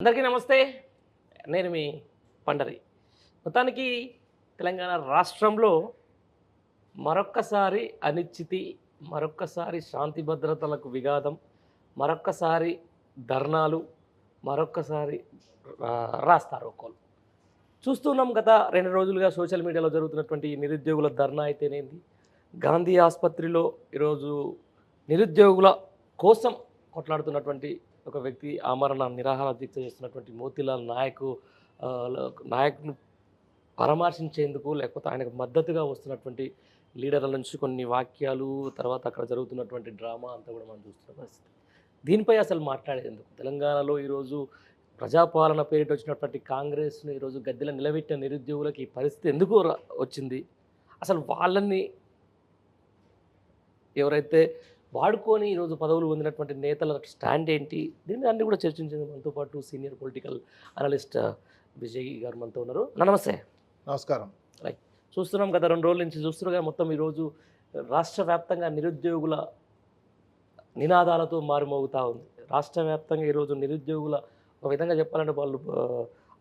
అందరికీ నమస్తే. నేను మీ పండరి. మొత్తానికి తెలంగాణ రాష్ట్రంలో మరొక్కసారి అనిశ్చితి మరొక్కసారి శాంతి భద్రతలకు విఘాతం మరొక్కసారి ధర్నాలు మరొక్కసారి రాస్తారు రాస్తారోకోలు. చూస్తున్నాం గత రెండు రోజులుగా సోషల్ మీడియాలో జరుగుతున్నటువంటి నిరుద్యోగుల ధర్నా అయితేనేంది? గాంధీ ఆసుపత్రిలో ఈరోజు నిరుద్యోగుల కోసం కొట్లాడుతున్నటువంటి ఒక వ్యక్తి ఆమరణ నిరాహార దీక్ష చేస్తున్నటువంటి మోతీలాల్ నాయక్ నాయకును నాయక్ను పరామర్శించేందుకు లేకపోతే ఆయనకు మద్దతుగా వస్తున్నటువంటి లీడర్ల నుంచి కొన్ని వాక్యాలు తర్వాత అక్కడ జరుగుతున్నటువంటి డ్రామా అంతా కూడా మనం చూస్తున్న పరిస్థితి. దీనిపై అసలు మాట్లాడేందుకు తెలంగాణలో ఈరోజు ప్రజాపాలన పేరిట వచ్చినటువంటి కాంగ్రెస్ను ఈరోజు గద్దెల నిలబెట్టిన నిరుద్యోగులకి ఈ పరిస్థితి ఎందుకు వచ్చింది? అసలు వాళ్ళని ఎవరైతే వాడుకొని ఈరోజు పదవులు పొందినటువంటి నేతల స్టాండ్ ఏంటి? దీని అన్ని కూడా చర్చించింది మనతో పాటు సీనియర్ పొలిటికల్ అనలిస్ట్ విజయ్ గారు మనతో ఉన్నారు. నమస్తే. నమస్కారం. చూస్తున్నాం గత రెండు రోజుల నుంచి చూస్తున్నాగా మొత్తం ఈరోజు రాష్ట్ర వ్యాప్తంగా నిరుద్యోగుల నినాదాలతో మారుమోగుతూ ఉంది. రాష్ట్ర వ్యాప్తంగా ఈరోజు నిరుద్యోగుల ఒక విధంగా చెప్పాలంటే వాళ్ళు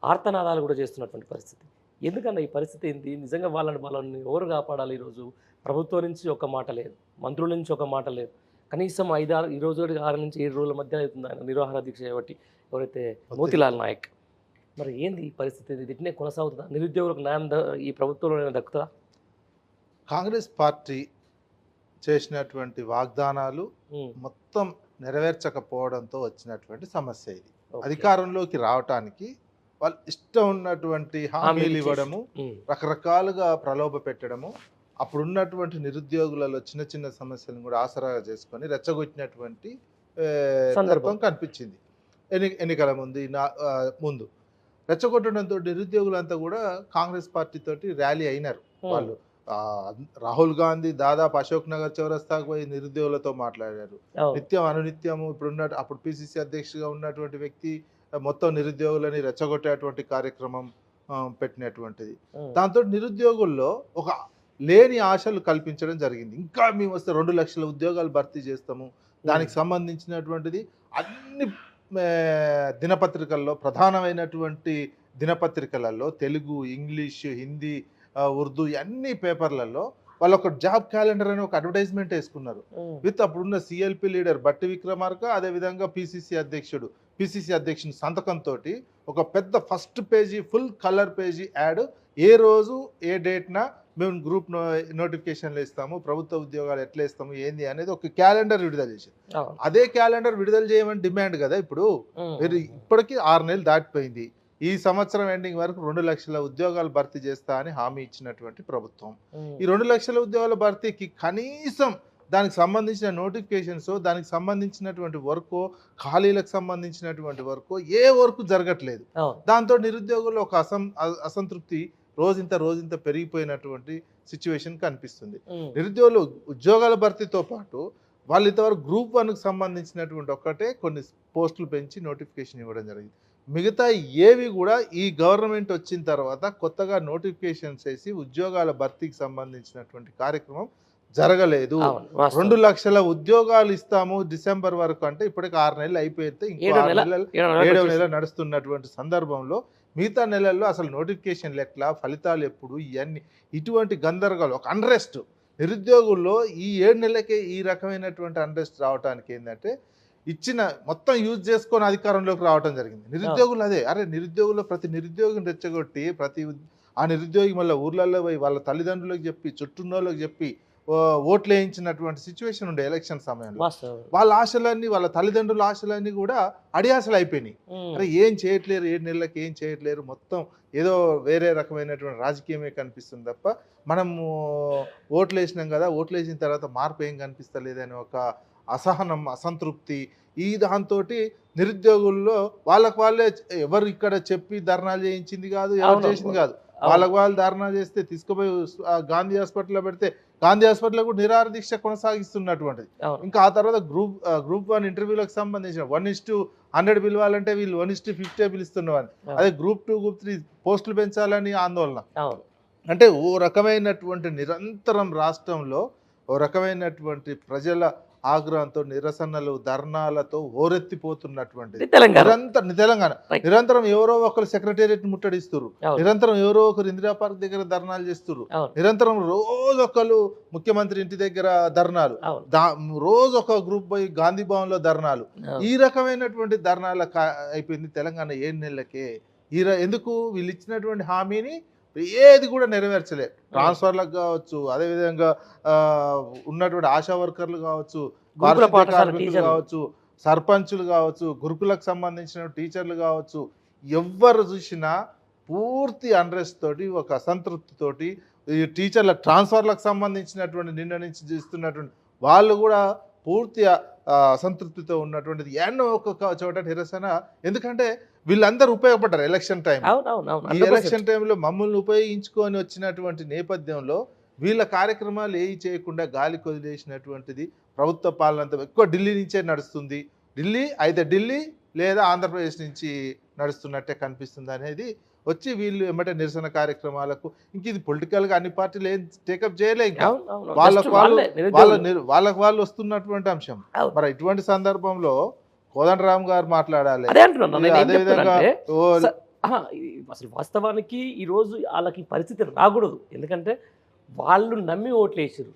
ఆర్తనాదాలు కూడా చేస్తున్నటువంటి పరిస్థితి. ఎందుకన్నా ఈ పరిస్థితి ఏంటి నిజంగా వాళ్ళని వాళ్ళని ఎవరు కాపాడాలి ఈరోజు? ప్రభుత్వం నుంచి ఒక మాట లేదు. మంత్రుల నుంచి ఒక మాట లేదు. కనీసం ఐదు ఆరు ఈ రోజు ఆరు నుంచి ఏడు రోజుల మధ్య అవుతుంది ఆయన నిర్వహణ దీక్ష చేయబట్టి ఎవరైతే మోతిలాల్ నాయక్. మరి ఏంది ఈ పరిస్థితి ఇట్నే కొనసాగుతుందా? నిరుద్యోగులకు న్యాయం ఈ ప్రభుత్వంలో దక్కుతుందా? కాంగ్రెస్ పార్టీ చేసినటువంటి వాగ్దానాలు మొత్తం నెరవేర్చకపోవడంతో వచ్చినటువంటి సమస్య ఇది. అధికారంలోకి రావటానికి వాళ్ళు ఇష్టం ఉన్నటువంటి హామీలు ఇవ్వడము రకరకాలుగా ప్రలోభ పెట్టడము అప్పుడున్నటువంటి నిరుద్యోగులలో చిన్న చిన్న సమస్యలను కూడా ఆసరాగా చేసుకొని రెచ్చగొట్టినటువంటి సందర్భం. కనిపించింది. ఎన్ని ఎన్నికల ముందు నా- ముందు. రెచ్చగొట్టడంతో నిరుద్యోగులంతా కూడా కాంగ్రెస్ పార్టీ తోటి ర్యాలీ అయినారు వాళ్ళు. రాహుల్ గాంధీ దాదాపు అశోక్ నగర్ చౌరస్తాకు పోయి నిరుద్యోగులతో మాట్లాడారు. నిత్యం అనునిత్యము ఇప్పుడు ఉన్న అప్పుడు పిసిసి అధ్యక్షుడిగా ఉన్నటువంటి వ్యక్తి మొత్తం నిరుద్యోగులని రెచ్చగొట్టేటువంటి కార్యక్రమం పెట్టినటువంటిది. దాంతో నిరుద్యోగుల్లో ఒక లేని ఆశలు కల్పించడం జరిగింది. ఇంకా మేము వస్తే రెండు లక్షల ఉద్యోగాలు భర్తీ చేస్తాము. దానికి సంబంధించినటువంటిది అన్ని దినపత్రికల్లో ప్రధానమైనటువంటి దినపత్రికలలో తెలుగు ఇంగ్లీష్ హిందీ ఉర్దూ అన్ని పేపర్లలో వాళ్ళు ఒక జాబ్ క్యాలెండర్ అని ఒక అడ్వర్టైజ్మెంట్ వేసుకున్నారు. విత్ అప్పుడున్న సిఎల్పి లీడర్ బట్టి విక్రమార్క అదేవిధంగా పిసిసి అధ్యక్షుడు పిసిసి అధ్యక్షుని సంతకంతో ఒక పెద్ద first page full colour page ad ఏ రోజు ఏ డేట్న మేము గ్రూప్ నోటిఫికేషన్లు ఇస్తాము ప్రభుత్వ ఉద్యోగాలు ఎట్లా ఇస్తాము ఏంది అనేది ఒక క్యాలెండర్ విడుదల చేశారు. అదే క్యాలెండర్ విడుదల చేయమని డిమాండ్ కదా ఇప్పుడు? మీరు ఇప్పటికీ ఆరు నెలలు దాటిపోయింది. ఈ సంవత్సరం ఎండింగ్ వరకు రెండు లక్షల ఉద్యోగాలు భర్తీ చేస్తా అని హామీ ఇచ్చినటువంటి ప్రభుత్వం. ఈ రెండు లక్షల ఉద్యోగాల భర్తీకి కనీసం దానికి సంబంధించిన నోటిఫికేషన్స్ దానికి సంబంధించినటువంటి వర్క్ ఖాళీలకు సంబంధించినటువంటి వర్క్ ఏ వర్క్ జరగట్లేదు. దాంతో నిరుద్యోగుల్లో ఒక అసం అసంతృప్తి రోజింత రోజింత పెరిగిపోయినటువంటి సిచ్యువేషన్ కనిపిస్తుంది. నిరుద్యోగులు ఉద్యోగాల భర్తీతో పాటు వాళ్ళు ఇంతవరకు గ్రూప్ వన్కి సంబంధించినటువంటి ఒక్కటే కొన్ని పోస్టులు పెంచి నోటిఫికేషన్ ఇవ్వడం జరిగింది. మిగతా ఏవి కూడా ఈ గవర్నమెంట్ వచ్చిన తర్వాత కొత్తగా నోటిఫికేషన్స్ వేసి ఉద్యోగాల భర్తీకి సంబంధించినటువంటి కార్యక్రమం జరగలేదు. రెండు లక్షల ఉద్యోగాలు ఇస్తాము డిసెంబర్ వరకు అంటే ఇప్పటికి ఆరు నెలలు అయిపోతే ఇంకో నెలలు ఏడో నెల ఏడవ నెల నడుస్తున్నటువంటి సందర్భంలో మిగతా నెలల్లో అసలు నోటిఫికేషన్లు ఎట్లా ఫలితాలు ఎప్పుడు ఇవన్నీ ఇటువంటి గందరగోళం ఒక అన్రెస్ట్ నిరుద్యోగుల్లో ఈ ఏడు నెలలకే ఈ రకమైనటువంటి అన్రెస్ట్ రావడానికి ఏంటంటే ఇచ్చిన మొత్తం యూజ్ చేసుకొని అధికారంలోకి రావడం జరిగింది. నిరుద్యోగులు అదే. అరే నిరుద్యోగులు ప్రతి నిరుద్యోగిని రెచ్చగొట్టి ప్రతి ఆ నిరుద్యోగి మళ్ళీ ఊర్లలో పోయి వాళ్ళ తల్లిదండ్రులకు చెప్పి చుట్టూన్నోళ్ళకి చెప్పి ఓట్లు వేయించినటువంటి సిచ్యువేషన్ ఉండే ఎలక్షన్ సమయంలో. వాళ్ళ ఆశలన్నీ వాళ్ళ తల్లిదండ్రుల ఆశలన్నీ కూడా అడియాసలు అయిపోయినాయి. అరే ఏం చేయట్లేరు? ఏడు నెలలకు ఏం చేయట్లేరు? మొత్తం ఏదో వేరే రకమైనటువంటి రాజకీయమే కనిపిస్తుంది తప్ప మనము ఓట్లు వేసినాం కదా ఓట్లు వేసిన తర్వాత మార్పు ఏం కనిపిస్తలేదని ఒక అసహనం అసంతృప్తి ఈ దాంతో నిరుద్యోగుల్లో వాళ్ళకు వాళ్ళే ఎవరు ఇక్కడ చెప్పి ధర్నాలు చేయించింది కాదు ఎవరు. చేసింది కాదు. వాళ్ళకు వాళ్ళు ధర్నా చేస్తే తీసుకుపోయి గాంధీ హాస్పిటల్లో పెడితే గాంధీ హాస్పిటల్లో కూడా నిరాహార దీక్ష కొనసాగిస్తున్నటువంటిది. ఇంకా ఆ తర్వాత గ్రూప్ గ్రూప్ వన్ ఇంటర్వ్యూలకు సంబంధించిన వన్ ఇస్ టు హండ్రెడ్ పిలవాలంటే వీళ్ళు వన్ ఇస్ టు ఫిఫ్టీ పిలుస్తున్నవారు. అదే గ్రూప్ టూ గ్రూప్ త్రీ పోస్టులు పెంచాలని ఆందోళన అంటే ఓ రకమైనటువంటి నిరంతరం రాష్ట్రంలో ఓ రకమైనటువంటి ప్రజల ఆగ్రహంతో నిరసనలు ధర్నాలతో తెలంగాణ. నిరంతరం తెలంగాణ. నిరంతరం ఎవరో ఒకరు సెక్రటేరియట్ ముట్టడిస్తున్నారు అవును. నిరంతరం ఎవరో ఒకరు ఇందిరా పార్క్ దగ్గర ధర్నాలు చేస్తున్నారు అవును. నిరంతరం రోజు ఒకరు ముఖ్యమంత్రి ఇంటి దగ్గర ధర్నాలు. రోజు ఒక గ్రూప్ పోయి గాంధీ భవన్లో ధర్నాలు. ఈ రకమైనటువంటి ధర్నాల అయిపోయింది తెలంగాణ ఏడు నెలలకే. ఈ ఎందుకు? వీళ్ళు ఇచ్చినటువంటి హామీని ఏది కూడా నెరవేర్చలే. ట్రాన్స్ఫర్లకు కావచ్చు అదేవిధంగా ఉన్నటువంటి ఆశా వర్కర్లు కావచ్చు కార్మికులు. కావచ్చు సర్పంచులు కావచ్చు గురుకులకు సంబంధించిన టీచర్లు కావచ్చు ఎవ్వరు చూసినా పూర్తి అన్రెస్ట్ తోటి ఒక అసంతృప్తి తోటి ఈ టీచర్ల ట్రాన్స్ఫర్లకు సంబంధించినటువంటి నిన్న నుంచి చేస్తున్నటువంటి వాళ్ళు కూడా పూర్తి అసంతృప్తితో ఉన్నటువంటిది. ఎన్నో ఒక్కొక్క చోట నిరసన ఎందుకంటే వీళ్ళందరూ ఉపయోగపడ్డారు ఎలక్షన్ టైం ఈ 100%. ఎలక్షన్ టైంలో మమ్మల్ని ఉపయోగించుకొని వచ్చినటువంటి నేపథ్యంలో వీళ్ళ కార్యక్రమాలు ఏవి చేయకుండా గాలి కొదిలేసినటువంటిది ప్రభుత్వ పాలన అంతా ఎక్కువ ఢిల్లీ నుంచే నడుస్తుంది. ఢిల్లీ అయితే ఢిల్లీ లేదా ఆంధ్రప్రదేశ్ నుంచి నడుస్తున్నట్టే కనిపిస్తుంది అనేది వచ్చి వీళ్ళు ఏమంటే నిరసన కార్యక్రమాలకు ఇంక ఇది పొలిటికల్గా అన్ని పార్టీలు ఏం టేకప్ చేయలే ఇంకా. వాళ్ళకు వాళ్ళు వాళ్ళే, వాళ్ళకు వాళ్ళు వస్తున్నటువంటి అంశం. మరి ఇటువంటి సందర్భంలో కోదండరామ్ గారు మాట్లాడాలి. అదే అంటున్నాను అసలు వాస్తవానికి ఈరోజు వాళ్ళకి పరిస్థితి రాకూడదు. ఎందుకంటే వాళ్ళు నమ్మి ఓట్లు వేసారు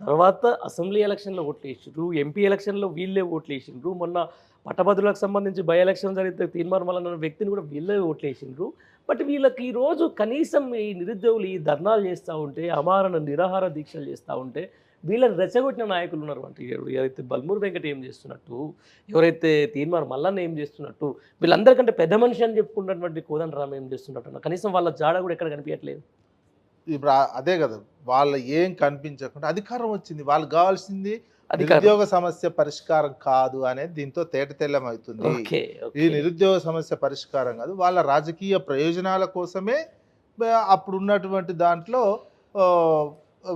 తర్వాత అసెంబ్లీ ఎలక్షన్లో ఓట్లు వేసారు ఎంపీ ఎలక్షన్లో వీళ్ళే ఓట్లు వేసిండ్రు మొన్న పట్టభద్రులకు సంబంధించి బై ఎలక్షన్ జరిగితే తీర్మానం అన్న వ్యక్తిని కూడా వీళ్ళే ఓట్లు వేసిండ్రు బట్ వీళ్ళకి ఈ రోజు కనీసం ఈ నిరుద్యోగులు ఈ ధర్నాలు చేస్తూ ఉంటే అమారణ నిరాహార దీక్షలు చేస్తూ ఉంటే వీళ్ళని రెచ్చగొట్టిన నాయకులు ఉన్నారు అంటే ఎవరు- ఎవరైతే బల్మూరు వెంకట ఏం చేస్తున్నట్టు ఎవరైతే తీర్మానం మల్లన్న ఏం చేస్తున్నట్టు వీళ్ళందరికంటే పెద్ద మనిషి అని చెప్పుకున్నటువంటి కోదండ రామ్ ఏం చేస్తున్నట్టు కనీసం వాళ్ళ జాడ కూడా ఎక్కడ కనిపించట్లేదు. ఇప్పుడు అదే కదా వాళ్ళ ఏం కనిపించకుండా అధికారం వచ్చింది. వాళ్ళకి కావాల్సింది అది నిరుద్యోగ సమస్య పరిష్కారం కాదు అనేది దీంతో తేట తెల్లమవుతుంది ఈ నిరుద్యోగ సమస్య పరిష్కారం కాదు. వాళ్ళ రాజకీయ ప్రయోజనాల కోసమే అప్పుడు ఉన్నటువంటి దాంట్లో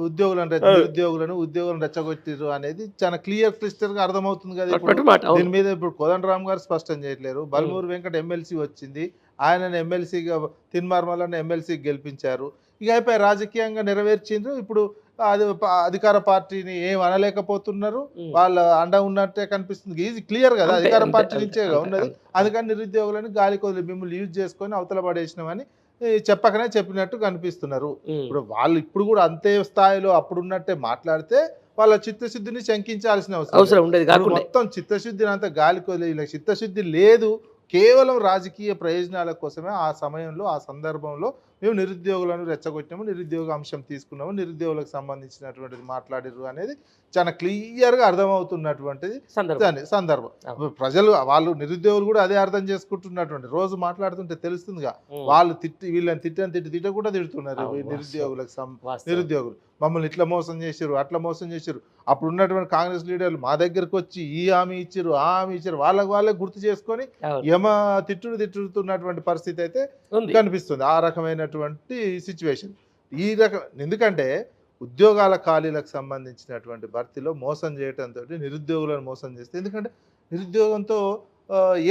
ఉద్యోగులను. నిరుద్యోగులను ఉద్యోగులను రెచ్చగొట్టిరు అనేది చాలా క్లియర్ క్లిస్టర్గా అర్థమవుతుంది కదా ఇప్పుడు. దీని మీద ఇప్పుడు కోదండరామ్ గారు స్పష్టం చేయట్లేరు. బల్మూరు వెంకట ఎమ్మెల్సీ వచ్చింది. ఆయన ఎమ్మెల్సీగా తిన్మార్మలను ఎమ్మెల్సీకి గెలిపించారు. ఇక అయిపోయి రాజకీయంగా నెరవేర్చిండ్రు. ఇప్పుడు అది అధికార పార్టీని ఏం అనలేకపోతున్నారు. వాళ్ళ అండ ఉన్నట్టే కనిపిస్తుంది. ఇది క్లియర్ కదా. అధికార పార్టీ నుంచే ఉన్నది. అందుకని నిరుద్యోగులను గాలి కొదిలి మిమ్మల్ని యూజ్ చేసుకొని అవతల పడేసినామని చెప్పకనే చెప్పినట్టు కనిపిస్తున్నారు. ఇప్పుడు వాళ్ళు ఇప్పుడు కూడా అంతే స్థాయిలో అప్పుడు ఉన్నట్టే మాట్లాడితే వాళ్ళ చిత్తశుద్ధిని శంకించాల్సిన అవసరం ఉండేది మొత్తం చిత్తశుద్ధిని అంతా గాలి కొదిలి వీళ్ళకి చిత్తశుద్ధి లేదు కేవలం రాజకీయ ప్రయోజనాల కోసమే ఆ సమయంలో ఆ సందర్భంలో మేము నిరుద్యోగులను రెచ్చగొట్టాము నిరుద్యోగ అంశం తీసుకున్నాము నిరుద్యోగులకు సంబంధించినటువంటిది మాట్లాడిరు అనేది చాలా క్లియర్గా అర్థమవుతున్నటువంటిది దాని సందర్భం. ప్రజలు వాళ్ళు నిరుద్యోగులు కూడా అదే అర్థం చేసుకుంటున్నటువంటి రోజు మాట్లాడుతుంటే తెలుస్తుందిగా. వాళ్ళు తిట్టి వీళ్ళని తిట్టని తిట్టి తిట్ట కూడా తిడుతున్నారు నిరుద్యోగులకు. నిరుద్యోగులు. మమ్మల్ని ఇట్లా మోసం చేశారు అట్లా మోసం చేశారు అప్పుడు ఉన్నటువంటి కాంగ్రెస్ లీడర్లు మా దగ్గరకు వచ్చి ఈ హామీ ఇచ్చారు ఆ హామీ ఇచ్చారు వాళ్ళకి వాళ్ళే గుర్తు చేసుకొని. యమ తిట్టుడు తిట్టుతున్నటువంటి పరిస్థితి అయితే కనిపిస్తుంది. ఆ రకమైనటువంటి సిచ్యువేషన్ ఈ రకం ఎందుకంటే ఉద్యోగాల ఖాళీలకు సంబంధించినటువంటి భర్తీలో మోసం చేయడంతో నిరుద్యోగులను మోసం చేస్తే ఎందుకంటే నిరుద్యోగంతో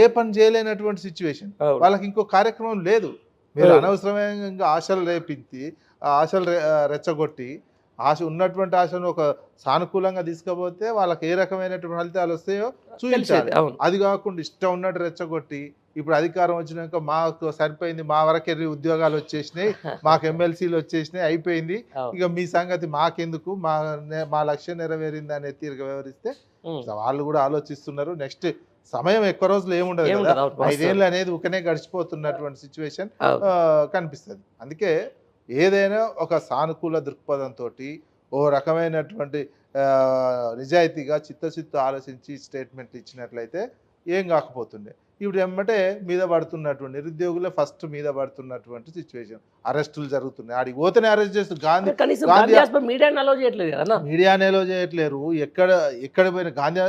ఏ పని చేయలేనటువంటి సిచ్యువేషన్. వాళ్ళకి ఇంకో కార్యక్రమం లేదు. మీరు. అనవసరమైన ఆశలు రేపించి ఆశలు రెచ్చగొట్టి ఆశ ఉన్నటువంటి ఆశను ఒక సానుకూలంగా తీసుకపోతే వాళ్ళకి ఏ రకమైనటువంటి ఫలితాలు వస్తాయో చూపించాలి. అది కాకుండా ఇష్టం ఉన్నట్టు రెచ్చగొట్టి ఇప్పుడు అధికారం వచ్చినాక మాకు సరిపోయింది మా వరకే ఉద్యోగాలు వచ్చేసినాయి మాకు ఎమ్మెల్సీలు వచ్చేసినాయి అయిపోయింది. ఇక మీ సంగతి మాకెందుకు మా మా లక్ష్యం నెరవేరింది అనే తీరుగా వ్యవహరిస్తే. వాళ్ళు కూడా ఆలోచిస్తున్నారు నెక్స్ట్ సమయం ఎక్కువ రోజులు ఏముండదు కదా. ఐదేళ్ళు అనేది ఒకనే గడిచిపోతున్నటువంటి సిచ్యువేషన్. కనిపిస్తుంది అందుకే ఏదైనా ఒక సానుకూల దృక్పథంతో ఓ రకమైనటువంటి నిజాయితీగా చిత్తశుద్ధి ఆలోచించి స్టేట్మెంట్ ఇచ్చినట్లయితే ఏం కాకపోతుండే ఇప్పుడు ఏమంటే మీద పడుతున్నటువంటి నిరుద్యోగులే ఫస్ట్ మీద పడుతున్నటువంటి సిచ్యువేషన్ అరెస్టులు జరుగుతున్నాయి. ఆడికి పోతేనే అరెస్ట్ చేస్తారు. గాంధీ మీడియాని అలౌ చేయట్లేరు. ఎక్కడ ఎక్కడ పోయిన గాంధీ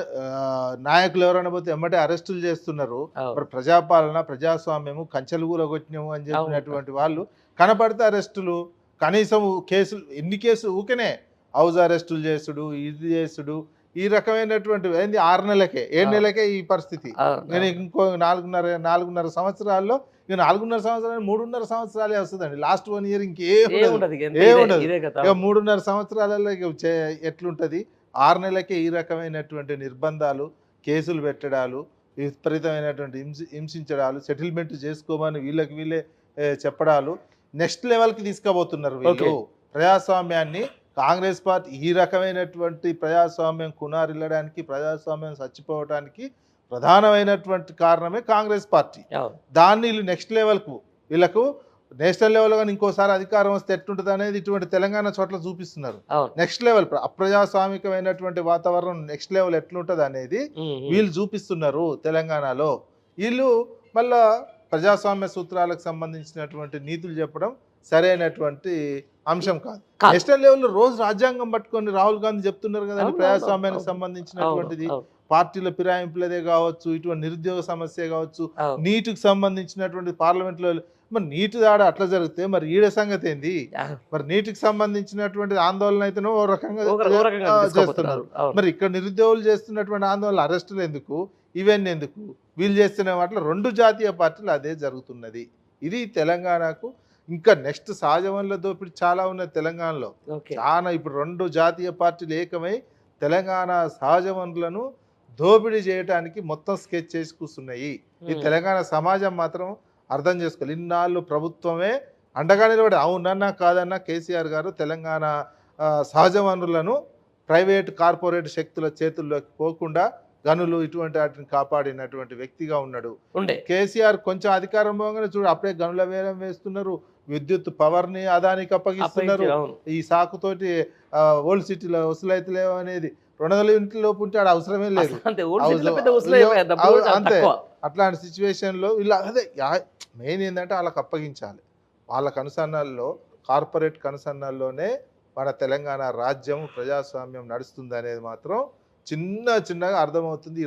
నాయకులు ఎవరైనా పోతే ఎమ్మటే అరెస్టులు చేస్తున్నారు. మరి ప్రజాపాలన ప్రజాస్వామ్యము కంచెలు కూలగొట్టినాము అని చెప్పినటువంటి వాళ్ళు కనపడితే అరెస్టులు. కనీసం కేసులు ఎన్ని కేసులు ఊకనే. హౌస్ అరెస్టులు చేసుడు ఇది చేసుడు ఈ రకమైనటువంటి ఏంది? ఆరు నెలలకే. ఏడు. నెలలకే ఈ పరిస్థితి. నేను ఇంకో నాలుగున్నర నాలుగున్నర సంవత్సరాల్లో ఇక నాలుగున్నర సంవత్సరాలు మూడున్నర సంవత్సరాలే వస్తుందండి. లాస్ట్ వన్ ఇయర్ ఇంకేం ఉండదు. ఇక మూడున్నర సంవత్సరాలలో ఎట్లుంటది? ఆరు నెలలకే ఈ రకమైనటువంటి నిర్బంధాలు కేసులు పెట్టడాలు విపరీతమైనటువంటి హింసి హింసించడాలు సెటిల్మెంట్ చేసుకోమని వీళ్ళకి వీళ్ళే చెప్పడాలు నెక్స్ట్ లెవెల్కి తీసుకుపోతున్నారు వీళ్ళు. ప్రజాస్వామ్యాన్ని కాంగ్రెస్ పార్టీ ఈ రకమైనటువంటి ప్రజాస్వామ్యం కునారిల్లడానికి ప్రజాస్వామ్యం చచ్చిపోవడానికి ప్రధానమైనటువంటి కారణమే కాంగ్రెస్ పార్టీ. దాన్ని వీళ్ళు నెక్స్ట్ లెవెల్కు వీళ్ళకు నేషనల్ లెవెల్ కానీ ఇంకోసారి అధికారం వస్తే ఎట్టుంటుంది అనేది ఇటువంటి తెలంగాణ చోట్ల చూపిస్తున్నారు. నెక్స్ట్ లెవెల్ అప్రజాస్వామికమైనటువంటి వాతావరణం నెక్స్ట్ లెవెల్ ఎట్లుంటుంది అనేది. వీళ్ళు చూపిస్తున్నారు తెలంగాణలో. వీళ్ళు మళ్ళా ప్రజాస్వామ్య సూత్రాలకు సంబంధించినటువంటి నీతులు చెప్పడం సరైనటువంటి అంశం కాదు. నేషనల్ లెవెల్లో రోజు రాజ్యాంగం పట్టుకొని రాహుల్ గాంధీ చెప్తున్నారు కదండి ప్రజాస్వామ్యానికి సంబంధించినటువంటిది పార్టీల ఫిరాయింపులదే కావచ్చు ఇటువంటి నిరుద్యోగ సమస్య కావచ్చు. నీటికి సంబంధించినటువంటి పార్లమెంట్లో మరి నీటి దాడ అట్లా జరిగితే మరి ఈడ సంగతి ఏంది. మరి నీటికి సంబంధించినటువంటి ఆందోళన అయితేనో ఓ రకంగా. చేస్తున్నారు. మరి ఇక్కడ నిరుద్యోగులు చేస్తున్నటువంటి ఆందోళన అరెస్టులు ఎందుకు ఇవన్నీ ఎందుకు వీళ్ళు చేస్తున్న వాటిలో రెండు జాతీయ పార్టీలు అదే జరుగుతున్నది ఇది తెలంగాణకు ఇంకా నెక్స్ట్ సహజ వనరుల దోపిడీ చాలా ఉన్నది తెలంగాణలో. చాలా ఇప్పుడు రెండు జాతీయ పార్టీలు ఏకమై తెలంగాణ సహజ వనరులను దోపిడీ చేయడానికి మొత్తం స్కెచ్ చేసి కూర్చున్నాయి. ఈ. తెలంగాణ సమాజం మాత్రం అర్థం చేసుకోవాలి. ఇన్నాళ్ళు ప్రభుత్వమే అండగా నిలబడి అవునన్నా కాదన్నా కేసీఆర్ గారు తెలంగాణ సహజ వనరులను ప్రైవేట్ కార్పొరేట్ శక్తుల చేతుల్లోకి పోకుండా గనులు ఇటువంటి వాటిని కాపాడినటువంటి వ్యక్తిగా ఉన్నాడు. కేసీఆర్ కొంచెం అధికారం పోగానే చూడు అప్పుడే గనుల వేలం వేస్తున్నారు విద్యుత్ పవర్ని అదానికి అప్పగిస్తున్నారు. ఈ సాకుతోటి ఓల్డ్ సిటీలో వసూలైతలేవు అనేది రెండు వందల ఇంటి లోపు ఉంటే ఆడ అవసరమే లేదు. అంతే. అట్లాంటి సిచ్యువేషన్లో ఇలా అదే మెయిన్ ఏంటంటే వాళ్ళకి అప్పగించాలి. వాళ్ళ కనుసన్నాల్లో కార్పొరేట్ కనుసన్నాల్లోనే మన తెలంగాణ రాజ్యం ప్రజాస్వామ్యం నడుస్తుంది అనేది మాత్రం చిన్న చిన్నగా అర్థమవుతుంది.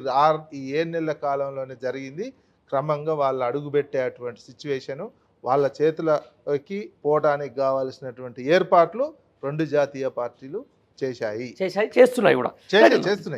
ఈ ఏడు నెలల కాలంలోనే జరిగింది. క్రమంగా వాళ్ళు అడుగుపెట్టేటువంటి సిచ్యువేషను వాళ్ళ చేతులకి పోవడానికి కావాల్సినటువంటి ఏర్పాట్లు రెండు జాతీయ పార్టీలు చేశాయి. చేశాయి చేస్తున్నాయి కూడా. చేసి చేస్తున్నాయి.